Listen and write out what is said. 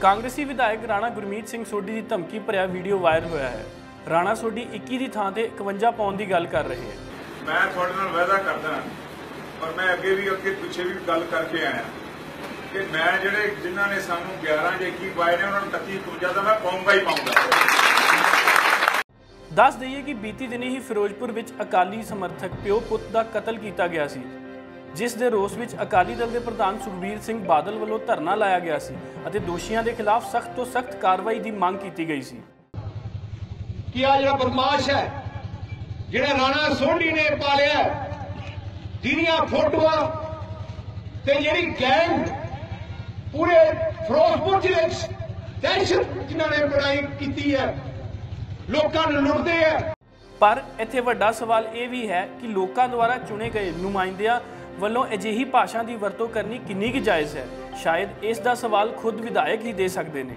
ਕਾਂਗਰਸੀ ਵਿਧਾਇਕ ਰਾਣਾ ਗੁਰਮੀਤ ਸਿੰਘ ਸੋਢੀ ਦੀ ਧਮਕੀ ਭਰਿਆ ਵੀਡੀਓ ਵਾਇਰਲ ਹੋਇਆ ਹੈ। ਰਾਣਾ ਸੋਢੀ 21 ਦੀ ਥਾਂ ਤੇ 51 ਪਾਉਣ ਦੀ ਗੱਲ ਕਰ ਰਹੇ ਹੈ। ਮੈਂ ਤੁਹਾਡੇ ਨਾਲ ਵਾਅਦਾ ਕਰਦਾ ਔਰ ਮੈਂ ਅੱਗੇ ਵੀ ਅੱਗੇ ਪਿੱਛੇ ਵੀ ਗੱਲ ਕਰਕੇ ਆਇਆ। ਕਿ ਮੈਂ ਜਿਹੜੇ ਜਿਨ੍ਹਾਂ ਨੇ ਸਾਨੂੰ 11 ਜਾਂ 21 ਪਾਏ ਨੇ ਉਹਨਾਂ ਨੂੰ 31 51 ਦਾ ਮੈਂ ਪਾਉਂਗਾ ਹੀ ਪਾਉਂਗਾ। ਦੱਸ ਦਈਏ ਕਿ ਬੀਤੀ ਦਿਨੀ ਹੀ ਫਿਰੋਜ਼ਪੁਰ ਵਿੱਚ ਅਕਾਲੀ ਸਮਰਥਕ ਪਿਓ ਪੁੱਤ ਦਾ ਕਤਲ ਕੀਤਾ ਗਿਆ ਸੀ। ਜਿਸ ਦੇ ਰੋਸ ਵਿੱਚ ਅਕਾਲੀ ਦਲ ਦੇ ਪ੍ਰਧਾਨ ਸੁਖਬੀਰ ਸਿੰਘ ਬਾਦਲ ਵੱਲੋਂ ਧਰਨਾ ਲਾਇਆ ਗਿਆ ਸੀ ਅਤੇ ਦੋਸ਼ੀਆਂ ਦੇ ਖਿਲਾਫ ਸਖਤ ਤੋਂ ਸਖਤ ਕਾਰਵਾਈ ਦੀ ਮੰਗ ਕੀਤੀ ਗਈ ਸੀ। ਕਿ ਆ ਜਿਹੜਾ ਬਦਮਾਸ਼ ਹੈ ਜਿਹੜਾ ਰਾਣਾ ਸੋਢੀ ਨੇ ਪਾਲਿਆ ਜਿਹਦੀਆਂ ਫੋਟੋਆਂ ਤੇ ਜਿਹੜੀ ਗੈਂਗ ਪੂਰੇ ਫਿਰੋਜ਼ਪੁਰ ਜ਼ਿਲ੍ਹੇ 'ਚ ਦਹਿਸ਼ਤ ਜਿਨ੍ਹਾਂ ਨੇ ਬਣਾਈ ਕੀਤੀ ਹੈ ਲੋਕਾਂ ਨੂੰ ਲੁੱਟਦੇ ਹੈ। ਪਰ ਇੱਥੇ ਵੱਡਾ ਸਵਾਲ ਇਹ ਵੀ ਹੈ ਕਿ ਲੋਕਾਂ ਦੁਆਰਾ ਚੁਣੇ ਗਏ ਨੁਮਾਇੰਦਿਆਂ ਵੱਲੋਂ ਅਜਿਹੀ ਭਾਸ਼ਾ ਦੀ ਵਰਤੋਂ ਕਰਨੀ ਕਿੰਨੀ ਕੁ ਜਾਇਜ਼ ਹੈ? ਸ਼ਾਇਦ ਇਸ ਦਾ ਸਵਾਲ ਖੁਦ ਵਿਧਾਇਕ ਹੀ ਦੇ ਸਕਦੇ ਨੇ।